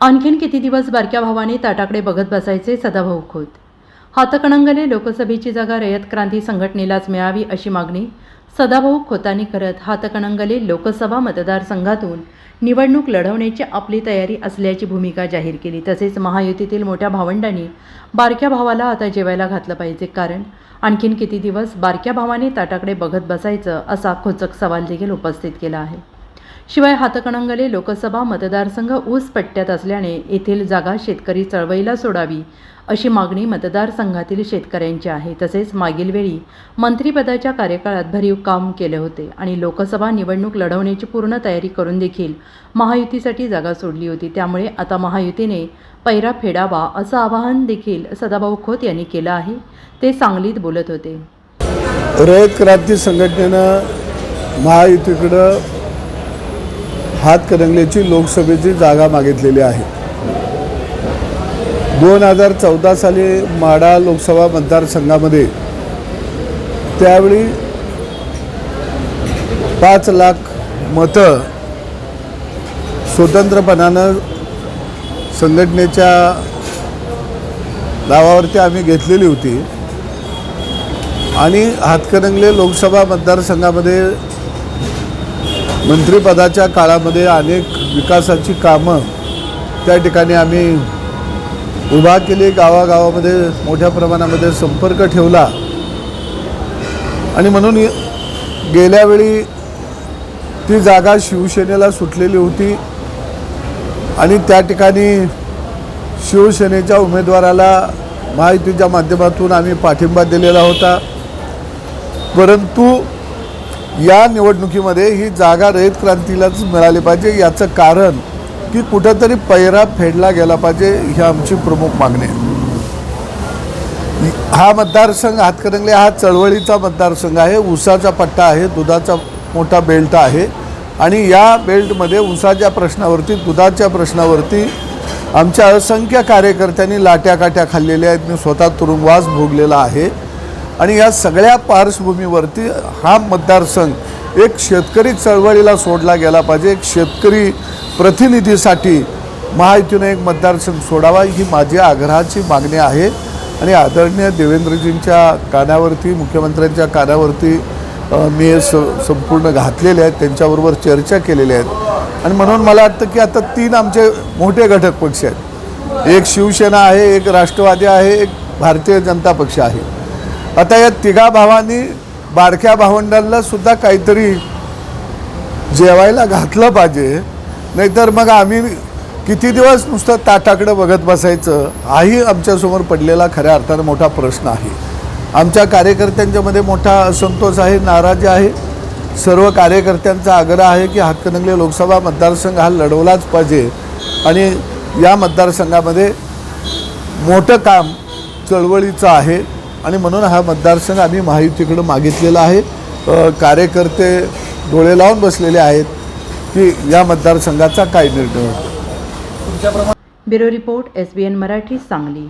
आणखीन किती दिवस बारक्या भावाने ताटाकडे बघत बसायचे सदाभाऊ खोत हातकणंगले लोकसभेची जागा रयत क्रांती संघटनेलाच मिळावी अशी मागणी सदाभाऊ खोतांनी करत हातकणंगले लोकसभा मतदारसंघातून निवडणूक लढवण्याची आपली तयारी असल्याची भूमिका जाहीर केली. तसेच महायुतीतील मोठ्या भावंडांनी बारक्या भावाला आता जेवायला घातलं पाहिजे कारण आणखीन किती दिवस बारक्या भावाने ताटाकडे बघत बसायचं असा खोचक सवाल देखील उपस्थित केला आहे. शिवाय हातकणंगले लोकसभा मतदारसंघ ऊस पट्ट्यात असल्याने येथील जागा शेतकरी चळवळीला सोडावी अशी मागणी मतदारसंघातील शेतकऱ्यांची आहे. तसेच मागील वेळी मंत्रिपदाच्या कार्यकाळात भरीव काम केले होते आणि लोकसभा निवडणूक लढवण्याची पूर्ण तयारी करून देखील महायुतीसाठी जागा सोडली होती. त्यामुळे आता महायुतीने पैरा फेडावा असं आवाहन देखील सदाभाऊ खोत यांनी केलं आहे. ते सांगलीत बोलत होते. रयत क्रांती संघटनेनं महायुतीकडं हातकणंगलेची लोकसभेची जागा मागितलेली आहे. दोन हजार चौदा साली माडा लोकसभा मतदारसंघामध्ये त्यावेळी पाच लाख मतं स्वतंत्रपणानं संघटनेच्या नावावरती आम्ही घेतलेली होती. आणि हातकणंगले लोकसभा मतदारसंघामध्ये मंत्रिपदाच्या काळामध्ये अनेक विकासाची कामं त्या ठिकाणी आम्ही उभा केली गावागावामध्ये मोठ्या प्रमाणामध्ये संपर्क ठेवला. आणि म्हणून गेल्या वेळी ती जागा शिवसेनेला सुटलेली होती आणि त्या ठिकाणी शिवसेनेच्या उमेदवाराला महायुतीच्या माध्यमातून आम्ही पाठिंबा दिलेला होता. परंतु या निवडणुकीमध्ये ही जागा रयत क्रांतीलाच मिळाली पाहिजे. याचं कारण की कुठंतरी पैरा फेडला गेला पाहिजे ही आमची प्रमुख मागणी आहे. हा मतदारसंघ हातकणंगले हा चळवळीचा मतदारसंघ आहे. ऊसाचा पट्टा आहे दुधाचा मोठा बेल्ट आहे. आणि या बेल्टमध्ये ऊसाच्या प्रश्नावरती दुधाच्या प्रश्नावरती आमच्या असंख्य कार्यकर्त्यांनी लाट्या काट्या खाल्लेल्या आहेत. मी स्वतः तुरुंगवास भोगलेला आहे. आणि या सगळ्या पार्श्वभूमीवरती हा मतदारसंघ एक शेतकरी चळवळीला सोडला गेला पाहिजे. एक शेतकरी प्रतिनिधीसाठी महायुतीनं एक मतदारसंघ सोडावा ही माझी आग्रहाची मागणी आहे. आणि आदरणीय देवेंद्रजींच्या कानावरती मुख्यमंत्र्यांच्या कानावरती मी हे स संपूर्ण घातलेले आहेत त्यांच्याबरोबर चर्चा केलेल्या आहेत. आणि म्हणून मला वाटतं की आता तीन आमचे मोठे घटक पक्ष आहेत. एक शिवसेना आहे एक राष्ट्रवादी आहे एक भारतीय जनता पक्ष आहे. आता या तिघा भावांनी बारक्या भावंडांना सुद्धा काहीतरी जेवायला घातलं पाहिजे. नाहीतर मग आम्ही किती दिवस नुसतं ताटाकडं बघत बसायचं? हाही आमच्यासमोर पडलेला खऱ्या अर्थानं मोठा प्रश्न आहे. आमच्या कार्यकर्त्यांच्यामध्ये मोठा असंतोष आहे नाराजी आहे. सर्व कार्यकर्त्यांचा आग्रह आहे की हातकणंगले लोकसभा मतदारसंघ हा लढवलाच पाहिजे. आणि या मतदारसंघामध्ये मोठं काम चळवळीचं आहे. आणि म्हणून हा मतदारसंघ आम्ही महायुतीकडं मागितलेला आहे. कार्यकर्ते डोळे लावून बसलेले आहेत की या मतदारसंघाचा काय निर्णय होतो? Bureau report S B N Marathi Sangli.